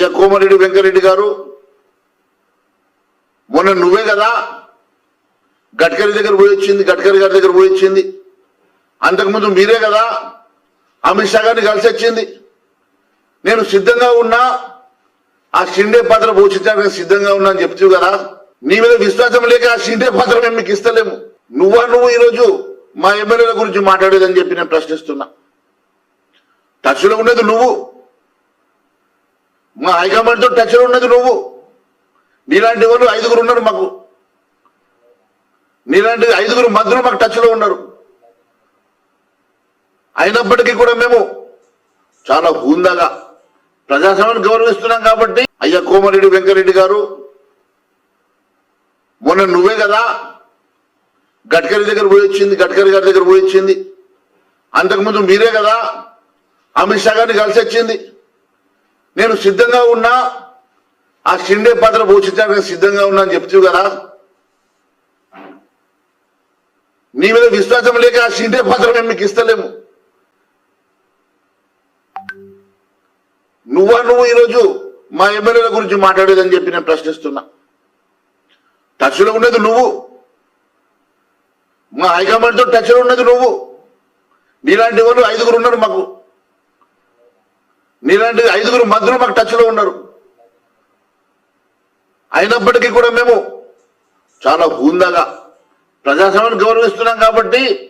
అయ్యా కోమరెడ్డి వెంకరెడ్డి గారు మొన్న నువ్వే కదా గడ్కరీ దగ్గర పోయి వచ్చింది గడ్కరీ గారి దగ్గర పోయి వచ్చింది. అంతకుముందు మీరే కదా అమిత్ షా గారిని కలిసి వచ్చింది. నేను సిద్ధంగా ఉన్నా ఆ షిండే పాత్ర పోషించడానికి సిద్ధంగా ఉన్నా అని చెప్తూ కదా నీ మీద విశ్వాసం లేక ఆ షిండే పాత్ర మేము మీకు ఇస్తలేము. నువ్వా నువ్వు ఈరోజు మా ఎమ్మెల్యేల గురించి మాట్లాడేదని చెప్పి నేను ప్రశ్నిస్తున్నా. టచ్లో ఉండేది నువ్వు. మా హైకమాండ్తో టచ్లో ఉన్నది నువ్వు. నీలాంటి వాళ్ళు ఐదుగురు ఉన్నారు మాకు. నీలాంటి ఐదుగురు మంత్రులు మాకు టచ్లో ఉన్నారు. అయినప్పటికీ కూడా మేము చాలా హుందాగా ప్రజాస్వామ్యాన్ని గౌరవిస్తున్నాం కాబట్టి అయ్యా కోమరెడ్డి వెంకరెడ్డి గారు మొన్న నువ్వే కదా గడ్కరీ దగ్గర పోయి వచ్చింది గడ్కరీ గారి దగ్గర పోయి వచ్చింది. అంతకుముందు మీరే కదా అమిత్ షా గారిని కలిసి వచ్చింది. నేను సిద్ధంగా ఉన్నా ఆ షిండే పాత్ర పోషించడానికి సిద్ధంగా ఉన్నా అని చెప్తూ కదా. నీ మీద విశ్వాసం లేక ఆ షిండే పాత్ర మేము మీకు ఇస్తలేము. నువ్వా నువ్వు ఈరోజు మా ఎమ్మెల్యేల గురించి మాట్లాడేదని చెప్పి నేను ప్రశ్నిస్తున్నా. టచ్లో ఉన్నది నువ్వు. మా హైకమాండ్తో టచ్లో ఉన్నది నువ్వు. నీలాంటి వాళ్ళు ఐదుగురు ఉన్నారు మాకు. నీలాంటి ఐదుగురు మంత్రులు మాకు టచ్లో ఉన్నారు. అయినప్పటికీ కూడా మేము చాలా హుందాగా ప్రజాస్వామ్యాన్ని గౌరవిస్తున్నాం కాబట్టి